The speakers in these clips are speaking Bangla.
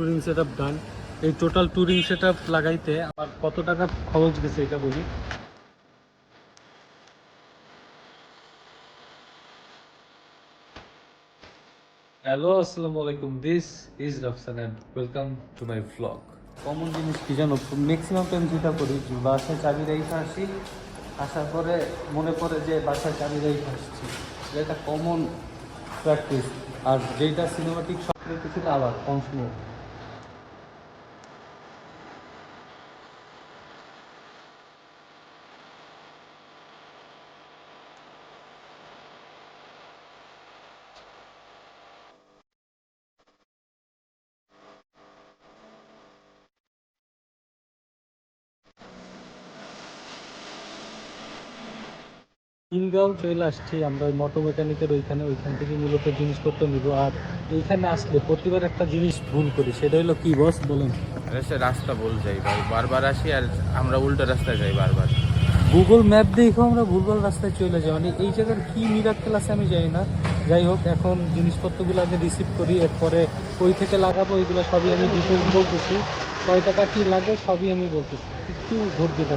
টুরিং সেট আপ ডান এই টোটাল টুরিং সেট আপ লাগাইতে আমার কত টাকা খরচ গেছে এটা বলি? হ্যালো আসসালামু আলাইকুম। This is Rofsan and welcome to my blog common জিনিস কি জানো? ম্যাক্সিমাম টাইম যেটা করি বাসায় চাবি রেখে আসি আসার পরে মনে পড়ে যে বাসায় চাবি রেখে আসছি। এটা কমন প্র্যাকটিস আর যেটা সিনেমাটিক স্বপ্নের কিছুটা আবার কম ইনগাঁও চলে আসছি আমরা ওই মোটো মেকানিকের ওইখানে ওইখান থেকে মূলত জিনিসপত্র নিব। আর এইখানে আসলে প্রতিবার একটা জিনিস ভুল করি সেটা হলো কি বস বলেন। সে রাস্তা ভুল যাই ভাই বারবার আসি আর আমরা উল্টো রাস্তায় যাই বারবার। গুগল ম্যাপ দেখেও আমরা ভুলভাল রাস্তায় চলে যাই। মানে এই জায়গার কি মিরাক্কেল আছে আমি জানি না। যাই হোক এখন জিনিসপত্রগুলো আগে রিসিভ করি এরপরে ওই থেকে লাগাবো ওইগুলো সবই আমি ডিটেলস বলতেছি। কয় টাকা কি লাগে সবই আমি বলতেছি। একটু ভোট দিতে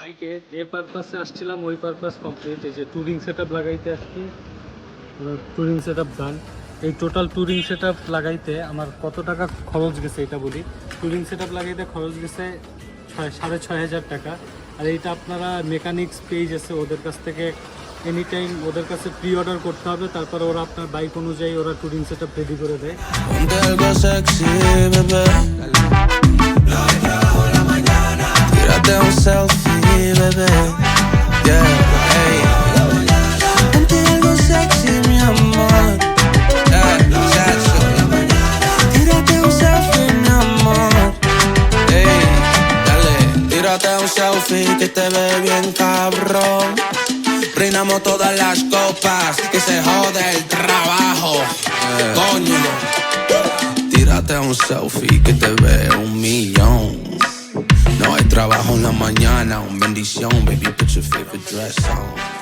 বাইকে যে পারপাসে আসছিলাম, ওই পারপাস কমপ্লিট এই যে টুরিং সেট লাগাইতে আসছি। টুরিং সেট ডান এই টোটাল টুরিং সেট লাগাইতে আমার কত টাকা খরচ গেছে এটা বলি। টুরিং সেট লাগাইতে খরচ গেছে ছয় সাড়ে ছয় হাজার টাকা। আর এইটা আপনারা মেকানিক্স পেজ আছে, ওদের কাছ থেকে এনি টাইম ওদের কাছে প্রি অর্ডার করতে হবে, তারপরে ওরা আপনার বাইক অনুযায়ী ওরা টুরিং সেট রেডি করে দেয়। Un selfie que te ve bien cabrón. Brindamos todas las copas que se jode el trabajo. Coño. Tírate un selfie que te ve un millón. No hay trabajo en la mañana, un bendición, baby, put your favorite dress on.